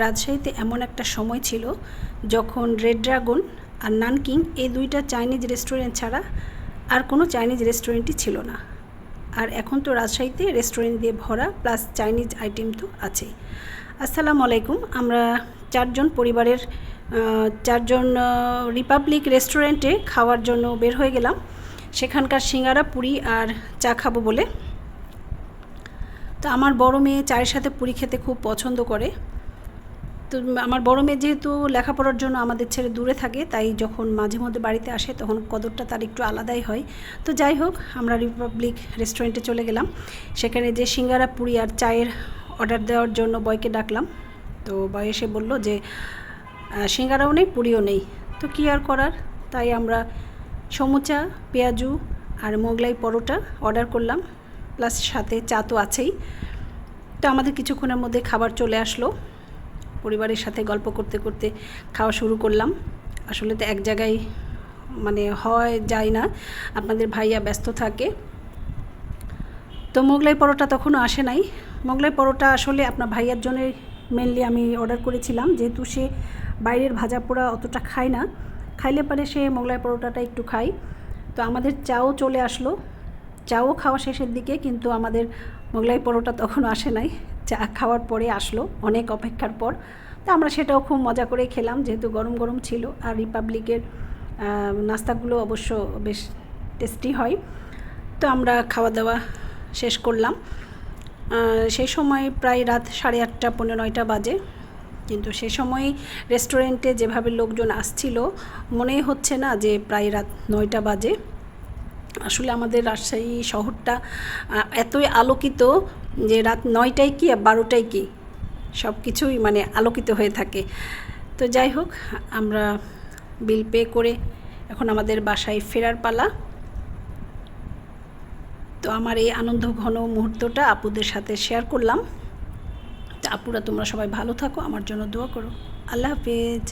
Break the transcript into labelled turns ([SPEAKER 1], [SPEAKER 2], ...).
[SPEAKER 1] রাজশাহীতে এমন একটা সময় ছিল যখন রেড ড্রাগন আর নানকিং এই দুইটা চাইনিজ রেস্টুরেন্ট ছাড়া আর কোনো চাইনিজ রেস্টুরেন্টই ছিল না। আর এখন তো রাজশাহীতে রেস্টুরেন্ট দিয়ে ভরা প্লাস চাইনিজ আইটেম তো আছেই আসসালামু আলাইকুম, আমরা চারজন পরিবারের চারজন রিপাবলিক রেস্টুরেন্টে খাওয়ার জন্য বের হয়ে গেলাম। সেখানকার সিঙ্গারা, পুরি আর চা খাব বলে। তো আমার বড় মেয়ে চায়ের সাথে পুরি খেতে খুব পছন্দ করে। তো আমার বড় মেয়ে যেহেতু লেখাপড়ার জন্য আমাদের ছেড়ে দূরে থাকে, তাই যখন মাঝে মধ্যে বাড়িতে আসে তখন কদরটা তার একটু আলাদাই হয়। তো যাই হোক, আমরা রিপাবলিক রেস্টুরেন্টে চলে গেলাম। সেখানে যে সিঙ্গারা, পুরি আর চায়ের অর্ডার দেওয়ার জন্য বয়কে ডাকলাম। তো বয় এসে বলল যে সিঙ্গারাও নেই, পুরিও নেই। তো কী আর করার? তাই আমরা সমুচা, পেঁয়াজু আর মোগলাই পরোটা অর্ডার করলাম। প্লাস সাথে চা তো আছেই। তো আমাদের কিছুক্ষণের মধ্যে খাবার চলে আসলো। পরিবারের সাথে গল্প করতে করতে খাওয়া শুরু করলাম। আসলে তো এক জায়গায় মানে হয়, যায় না। আপনাদের ভাইয়া ব্যস্ত থাকে। তো মোগলাই পরোটা তখনও আসে নাই। মোগলাই পরোটা আসলে আপনার ভাইয়ার জন্য মেনলি আমি অর্ডার করেছিলাম। যেহেতু সে বাইরের ভাজা পোড়া অতটা খায় না। খাইলে পারে সে মোগলাই পরোটাটা একটু খায়। তো আমাদের চাও চলে আসলো। চাও খাওয়া শেষের দিকে, কিন্তু আমাদের মোগলাই পরোটা তখনও আসে নাই। চা খাওয়ার পরে আসলো, অনেক অপেক্ষার পর। তো আমরা সেটাও খুব মজা করে খেলাম, যেহেতু গরম গরম ছিল। আর রিপাবলিকের নাস্তাগুলো অবশ্য বেশ টেস্টি হয়। তো আমরা খাওয়া দাওয়া শেষ করলাম। সেই সময় প্রায় রাত সাড়ে আটটা পনেরো নয়টা বাজে। কিন্তু সে সময় রেস্টুরেন্টে যেভাবে লোকজন আসছিল, মনেই হচ্ছে না যে প্রায় রাত নয়টা বাজে। আসলে আমাদের রাজশাহী শহরটা এতই আলোকিত যে রাত নয়টায় কি আর বারোটায় কি সব কিছুই মানে আলোকিত হয়ে থাকে। তো যাই হোক, আমরা বিল পে করে এখন আমাদের বাসায় ফেরার পালা। তো আমার এই আনন্দ ঘন মুহূর্তটা আপুদের সাথে শেয়ার করলাম। তো আপুরা তোমরা সবাই ভালো থাকো, আমার জন্য দোয়া করো। আল্লাহ হাফেজ।